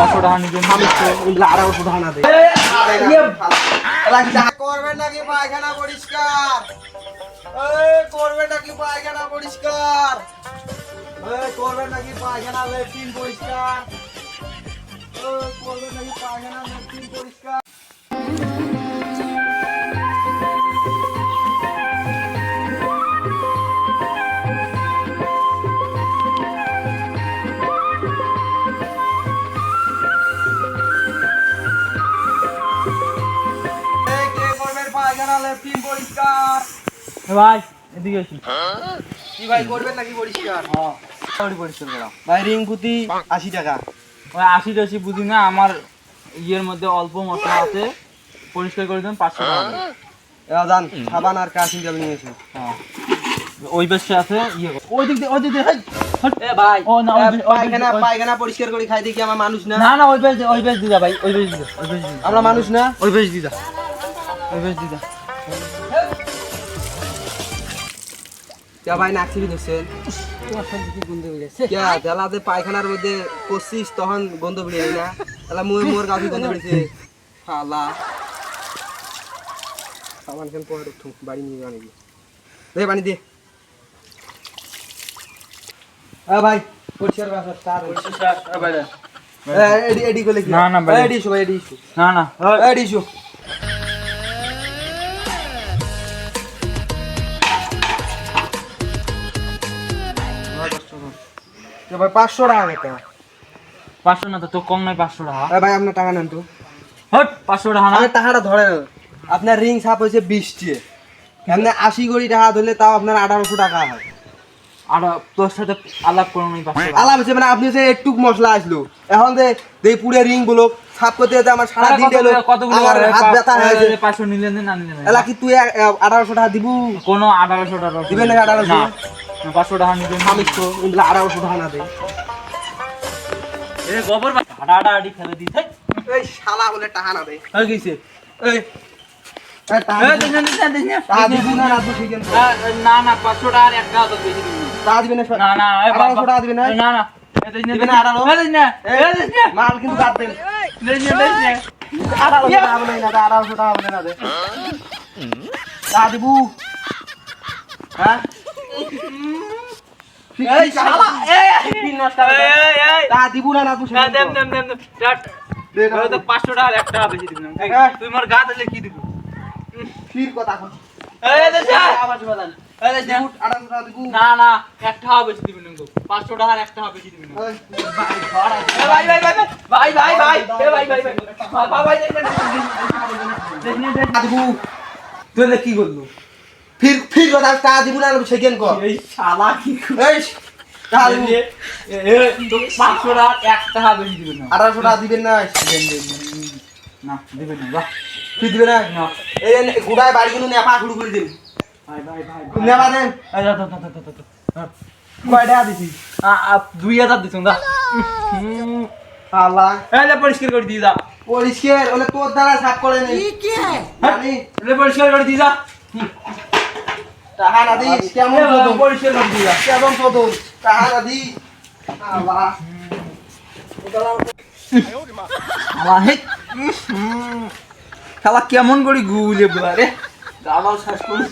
পাঁচশো টাকা নিবেন আমি তো এগুলো আড়াইশো টাকা না দেয় করবেন নাকি পায়খানা পরিষ্কার এই, করবেন নাকি পায়খানা পরিষ্কার এই, করবেন নাকি পায়খানা লেট্রিন পরিষ্কার এই, করবেন নাকি পায়খানা লেট্রিন পরিষ্কার পায়খানা পরিষ্কার। এ ভাই এদিকে আসি কি ভাই করবেন নাকি পরিষ্কার? হ্যাঁ পরিষ্কার করা। ভাই রিং পুঁতি আশি টাকা। ওই আশি টাশি বুঝি না আমার ইয়ের মধ্যে অল্প মশলা আছে। পরিষ্কার করে দেন পাঁচশো টাকা যান সাবান আর কাশিন জল নিয়ে এসো। হ্যাঁ ওই পাশে আছে ইয়ে ওই দিক দিয়ে ওই দিক দিয়ে এ ভাই ও না, ওই এ, দিক- ওই দিক- পায়খানা পায়খানা পরিষ্কার করে খাই দেখি আমার মানুষ না? না না ওই পাশ ওই পাশ দিদা ভাই ওই পাশ দিদা ওই পাশ আমরা মানুষ না? ওই পাশ দিদা ওই পাশ দিদা কে ভাই নাকছিবি ধরছেন কে জেলাতে পায়খানার মধ্যে পড়ছিস তখন গন্ধ বেরিয়ে না। তাহলে মুই মোর গাছি গন্ধ বেরিয়েছে? হালা সাবান কেন পরে বাড়ি নিয়ে আনি দে পানি দে। এ ভাই পরিষ্কার বাসা তার এ, এডি এডি করে কি? না, না, ভাই। AD issue AD issue. না না। AD issue. ভাই পাঁচশো টাকা মতো পাঁচশো না তো তো কম নয় পাঁচশো টাকা। এ ভাই আপনার টাকা নেন তো। হট পাঁচশো টাকা না। টাকাটা ধরে আপনার রিং ছাপ হয়েছে বিশটি। এমনি আশি কোটি টাকা ধরলে তাও আপনার আঠারোশো টাকা হয়। আর তোর সাথে আলাপ করো নি আলাপ হচ্ছে মানে আপনি যে একটু মশলা আসলো। এখন যে এই পুরে রিংগুলো ছাপ করতে যেতে আমার সারা দিন গেল আমার হাত ব্যথা হয়েছে। পাঁচশো নিলেন না নিলেন এলা কি তুই আঠারোশো টাকা দিবু? কোনো আঠারোশো টাকা দিবেন না। 1800? পাঁচশো টাকা নিবেন আমি এগুলো আঠারোশো টাকা না দেয় এ গোবর বা- হাঁটা হাঁটা হাঁটি ফেলে দিস হেই। এই শালা বলে টাকা না দেয় হয়ে গেছে। এই। না, না, টাকা দিবি না। না না না এক টাকা তো বেশি দিবি না না না না হ্যাঁ। পাঁচশো। তুই মোর গা দিলে কি দিবি ফির কথা কর। এই, দিস না। না। আঠারোশো টাকা দিবু। না না এক টাকা বেশি দিবি না গো। পাঁচশো টাকার এক টাকা বেশি দিবি না ভাই, ভাই ভাই ভাই ভাই ভাই ভাই ভাই এ ভাই ভাই ভাই ভাই ভাই না দেখ টাকা দিবু। তুই এলে কি করলু ফির ফির কথা আমি টাকা দিবু না সেকেন্ড কর। এই শালা কি এই দিবু। এ এ তো পাঁচশো টাকা এক টাকা বেশি দিবি না। আঠারোশো টাকা দিবেন না। দেন, দেন, দেন। না দিবি না বাহ। ফির দিবে না? না। এই গুড়ায় বাড়িগুলো নেপা শুরু করে দিন। ভাই ভাই ভাই নেপা দেন। এই দাও, দাও, দাও, দাও, দাও, দাও। কয় টাকা দিছি? আ, আ, দুই হাজার দিছ দা আল্লাহ। এলে পরিষ্কার করে দিয়ে দা পরিষ্কার ওলে তোর দ্বারা সাফ করে নেই। জানি। এলে পরিষ্কার করে দিয়ে দা দিস কেমন কেমন দি আল্লাহ। আমার কেমন করে গুলে বলে রে। দাদাও শ্বাস করি।